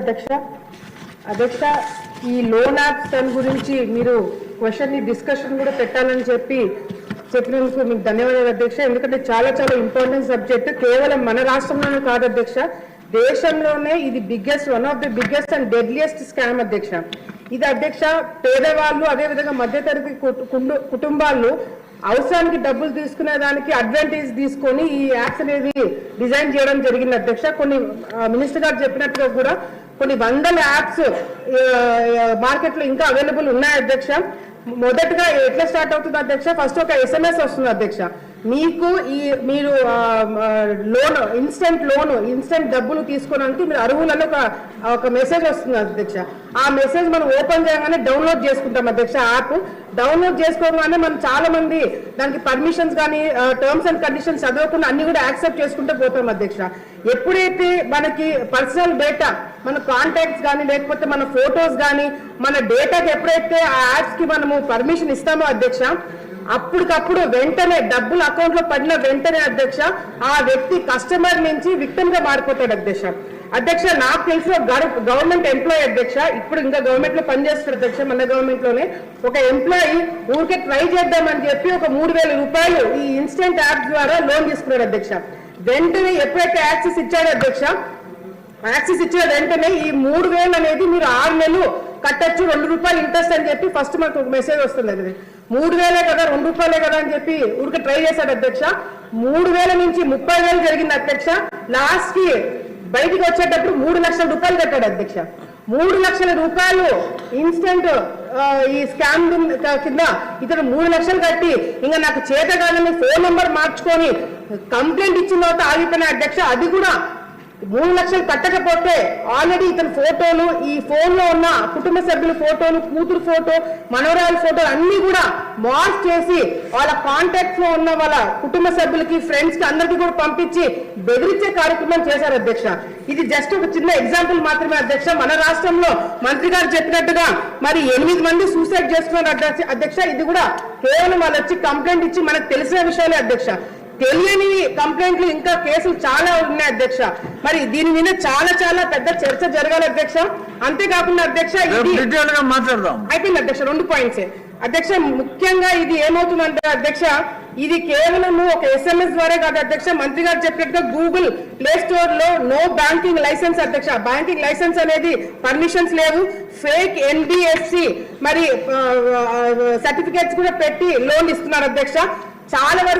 అధ్యక్ష. అధ్యక్ష ఈ లోన్ యాప్స్ దాని గురించి మీరు క్వశ్చన్ని డిస్కషన్ కూడా పెట్టాలని చెప్పి చెప్పినందుకు మీకు ధన్యవాదాలు అధ్యక్ష. ఎందుకంటే చాలా చాలా ఇంపార్టెంట్ సబ్జెక్ట్. కేవలం మన రాష్ట్రంలోనే కాదు అధ్యక్ష. దేశంలోనే ఇది biggest one of the biggest and deadliest scam అధ్యక్ష. ఇది అధ్యక్ష పేదవాళ్ళు అదేవిధంగా మధ్యతరగతి కుటు- కుండు- కుటుంబాలు అవసరానికి డబ్బులు తీసుకునే దానికి అడ్వాంటేజ్ తీసుకొని ఈ యాప్స్ అనేది డిజైన్ చేయడం జరిగింది అధ్యక్ష. కొన్ని మినిస్టర్ గారు చెప్పినట్టుగా కూడా కొన్ని వందల యాప్స్ మార్కెట్లో ఇంకా అవైలబుల్ ఉన్నాయి అధ్యక్ష. మొదటగా ఎట్లా స్టార్ట్ అవుతుంది అధ్యక్ష? ఫస్ట్ ఒక ఎస్ఎంఎస్ వస్తుంది అధ్యక్ష. మీకు ఈ మీరు లోన్ ఇన్స్టెంట్ లోన్ ఇన్స్టెంట్ డబ్బులు తీసుకోవడానికి మీరు అర్హులని ఒక ఒక మెసేజ్ వస్తుంది అధ్యక్ష. ఆ మెసేజ్ మనం ఓపెన్ చేయగానే డౌన్లోడ్ చేసుకుంటాం అధ్యక్ష యాప్ డౌన్లోడ్ చేసుకోగానే మనం చాలా మంది దానికి పర్మిషన్స్ కానీ టర్మ్స్ అండ్ కండిషన్స్ చదవకుండా అన్ని కూడా యాక్సెప్ట్ చేసుకుంటూ పోతాం అధ్యక్ష. ఎప్పుడైతే మనకి పర్సనల్ డేటా మన కాంటాక్ట్స్ కానీ లేకపోతే మన ఫొటోస్ కానీ మన డేటాకి ఎప్పుడైతే ఆ యాప్స్కి మనము పర్మిషన్ ఇస్తామో అధ్యక్ష అప్పటికప్పుడు వెంటనే డబ్బులు అకౌంట్లో పడిన వెంటనే అధ్యక్ష ఆ వ్యక్తి కస్టమర్ నుంచి విక్టమ్గా మారిపోతాడు అధ్యక్ష. అధ్యక్ష నాకు తెలిసిన గవర్నమెంట్ ఎంప్లాయీ అధ్యక్ష ఇప్పుడు ఇంకా గవర్నమెంట్లో పనిచేస్తారు అధ్యక్ష మన గవర్నమెంట్లోనే. ఒక ఎంప్లాయీ ఊరికే ట్రై చేద్దామని చెప్పి ఒక మూడు వేల రూపాయలు ఈ ఇన్స్టెంట్ యాప్ ద్వారా లోన్ తీసుకున్నాడు అధ్యక్ష. వెంటనే ఎప్పుడైతే యాక్సెస్ ఇచ్చాడో అధ్యక్ష యాక్సెస్ ఇచ్చిన వెంటనే ఈ మూడు వేలు అనేది మీరు ఆరు నెలలు కట్టొచ్చు రెండు రూపాయలు ఇంట్రెస్ట్ అని చెప్పి ఫస్ట్ మనకు ఒక మెసేజ్ వస్తుంది అది మూడు వేలే కదా రెండు రూపాయలే కదా అని చెప్పి ఊరికి ట్రై చేశాడు అధ్యక్ష. మూడు వేల నుంచి ముప్పై వేలు జరిగింది అధ్యక్ష. లాస్ట్కి బయటికి వచ్చేటప్పుడు మూడు లక్షల రూపాయలు కట్టాడు అధ్యక్ష. మూడు లక్షల రూపాయలు ఇన్స్టెంట్ ఈ స్కామ్ కింద ఇతను మూడు లక్షలు కట్టి ఇంకా నాకు చేత కాదని ఫోన్ నెంబర్ మార్చుకొని కంప్లైంట్ ఇచ్చిన తర్వాత ఆగిపోయిన అధ్యక్ష. అది కూడా మూడు లక్షలు కట్టకపోతే ఆల్రెడీ ఇతని ఫోటోలు ఈ ఫోన్లో ఉన్న కుటుంబ సభ్యుల ఫోటోలు కూతురు ఫోటో మనోరాలు ఫోటోలు అన్ని కూడా మార్క్ చేసి వాళ్ళ కాంటాక్ట్స్లో ఉన్న వాళ్ళ కుటుంబ సభ్యులకి ఫ్రెండ్స్కి అందరికీ కూడా పంపించి బెదిరించే కార్యక్రమం చేశారు అధ్యక్ష. ఇది జస్ట్ ఒక చిన్న ఎగ్జాంపుల్ మాత్రమే అధ్యక్ష. మన రాష్ట్రంలో మంత్రి గారు చెప్పినట్టుగా మరి ఎనిమిది మంది సూసైడ్ చేసుకున్నారు అధ్యక్ష ఇది కూడా కేవలం వాళ్ళు వచ్చి కంప్లైంట్ ఇచ్చి మనకు తెలిసిన విషయాలే అధ్యక్ష. తెలియని కంప్లైంట్లు ఇంకా కేసులు చాలా ఉన్నాయి అధ్యక్ష. మరి దీని మీద చాలా చాలా పెద్ద చర్చ జరగాలి అధ్యక్ష. అంతేకాకుండా అధ్యక్ష అయిపోయింది అధ్యక్ష రెండు పాయింట్స్. అధ్యక్ష ముఖ్యంగా ఇది ఏమవుతుందంటే అధ్యక్ష ఇది కేవలం ఒక ఎస్ఎంఎస్ ద్వారా కాదు అధ్యక్ష మంత్రి గారు చెప్పినట్టుగా గూగుల్ ప్లే స్టోర్లో నో బ్యాంకింగ్ లైసెన్స్ అధ్యక్ష. బ్యాంకింగ్ లైసెన్స్ అనేది పర్మిషన్స్ లేవు. ఫేక్ ఎన్బిఎఫ్సి మరి సర్టిఫికేట్స్ కూడా పెట్టి లోన్ ఇస్తున్నారు అధ్యక్ష. చాలా వరకు